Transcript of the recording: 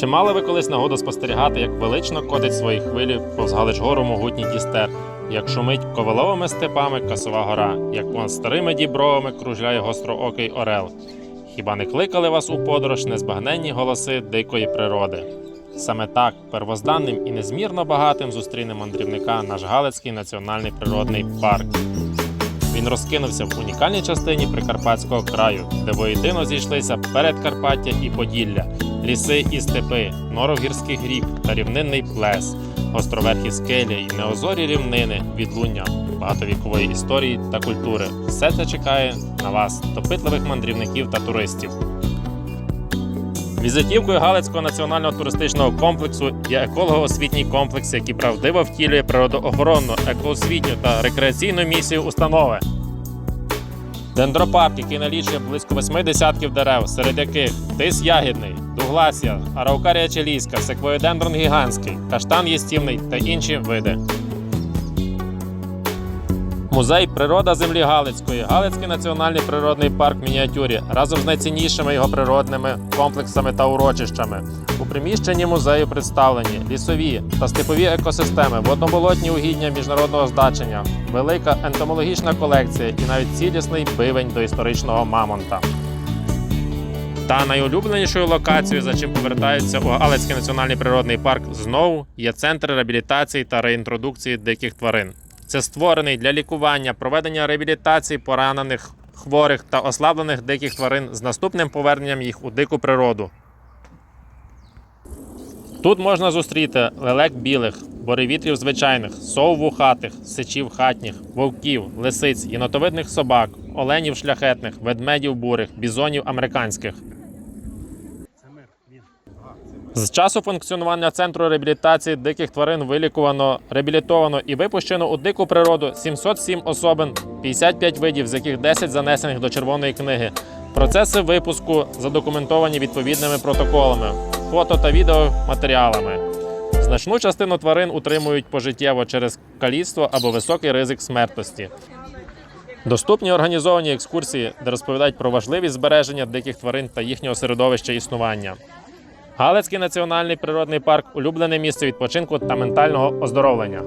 Чи мали ви колись нагоду спостерігати, як велично котить свої хвилі повз Галичгору могутній дістер, як шумить коваловими степами Касова гора, як понад старими дібровами кружляє гостроокий орел? Хіба не кликали вас у подорож незбагненні голоси дикої природи? Саме так первозданним і незмірно багатим зустріне мандрівника наш Галицький національний природний парк. Він розкинувся в унікальній частині Прикарпатського краю, де воєдино зійшлися Передкарпаття і Поділля, ліси і степи, норов гірських гріб та рівнинний плес, гостроверхі скелі і неозорі рівнини, відлуння багатовікової історії та культури. Все це чекає на вас, допитливих мандрівників та туристів. Візитівкою Галицького національного туристичного комплексу є еколого-освітній комплекс, який правдиво втілює природоохоронну, екоосвітню та рекреаційну місію установи. Дендропарк, який налічує близько восьми десятків дерев, серед яких тис ягідний, дугласія, араукарія чилійська, секвоєдендрон гігантський, каштан їстівний та інші види. Музей Природа землі Галицької, Галицький національний природний парк в мініатюрі разом з найціннішими його природними комплексами та урочищами. У приміщенні музею представлені лісові та степові екосистеми, водноболотні угідня міжнародного значення, велика ентомологічна колекція і навіть цілісний бивень до історичного мамонта. Та найулюбленішою локацією, за чим повертаються у Галицький національний природний парк, знову є центр реабілітації та реінтродукції диких тварин. Це створений для лікування, проведення реабілітації поранених, хворих та ослаблених диких тварин з наступним поверненням їх у дику природу. Тут можна зустріти лелек білих, боревітрів звичайних, сов вухатих, сичів хатніх, вовків, лисиць, єнотовидних собак, оленів шляхетних, ведмедів бурих, бізонів американських. З часу функціонування центру реабілітації диких тварин вилікувано, реабілітовано і випущено у дику природу 707 особин, 55 видів, з яких 10 занесених до Червоної книги. Процеси випуску задокументовані відповідними протоколами, фото та відеоматеріалами. Значну частину тварин утримують пожиттєво через каліцтво або високий ризик смертності. Доступні організовані екскурсії, де розповідають про важливість збереження диких тварин та їхнього середовища існування. Галицький національний природний парк улюблене місце відпочинку та ментального оздоровлення.